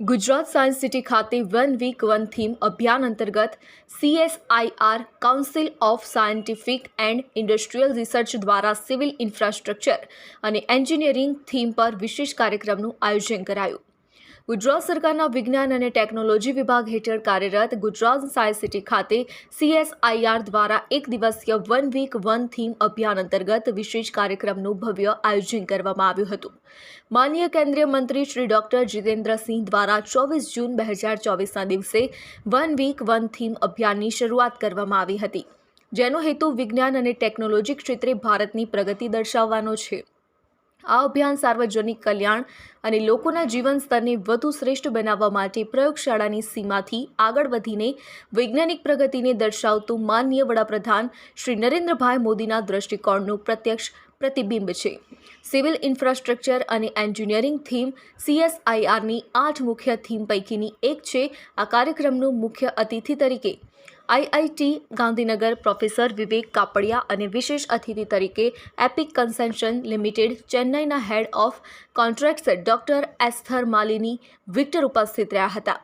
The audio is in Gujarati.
ગુજરાત સાયન્સ સિટી ખાતે વન વીક વન થીમ અભિયાન અંતર્ગત CSIR council of scientific and industrial research દ્વારા સિવિલ ઇન્ફ્રાસ્ટ્રક્ચર અને એન્જિનિયરિંગ થીમ પર વિશેષ કાર્યક્રમનું આયોજન કરાયું. ગુજરાત સરકારના વિજ્ઞાન અને ટેકનોલોજી વિભાગ હેઠળ કાર્યરત ગુજરાત સાયન્સ સિટી ખાતે સીએસઆઈઆર દ્વારા એક દિવસીય વન વીક વન થીમ અભિયાન અંતર્ગત વિશેષ કાર્યક્રમનું ભવ્ય આયોજન કરવામાં આવ્યું હતું. માનનીય કેન્દ્રીય મંત્રી શ્રી ડોક્ટર જીતેન્દ્રસિંહ દ્વારા ચોવીસ જૂન બે હજાર ચોવીસના દિવસે વન વીક વન થીમ અભિયાનની શરૂઆત કરવામાં આવી હતી, જેનો હેતુ વિજ્ઞાન અને ટેકનોલોજી ક્ષેત્રે ભારતની પ્રગતિ દર્શાવવાનો છે. આ અભિયાન સાર્વજનિક કલ્યાણ અને લોકોના જીવન સ્તરને વધુ શ્રેષ્ઠ બનાવવા માટે પ્રયોગશાળાની સીમાથી આગળ વધીને વૈજ્ઞાનિક પ્રગતિને દર્શાવતું માનનીય વડાપ્રધાન શ્રી નરેન્દ્રભાઈ મોદીના દ્રષ્ટિકોણનું પ્રત્યક્ષ પ્રતિબિંબ છે. સિવિલ ઇન્ફ્રાસ્ટ્રક્ચર અને એન્જિનિયરિંગ થીમ સીએસઆઈઆરની આઠ મુખ્ય થીમ પૈકીની એક છે આ કાર્યક્રમનું મુખ્ય અતિથિ તરીકે. આઈઆઈટી ગાંધીનગર પ્રોફેસર વિવેક કાપડિયા અને વિશેષ અતિથિ તરીકે Epic Concession Limited ચેન્નાઈના head of contracts doctor Esther Malini Victor ઉપસ્થિત રહ્યા હતા.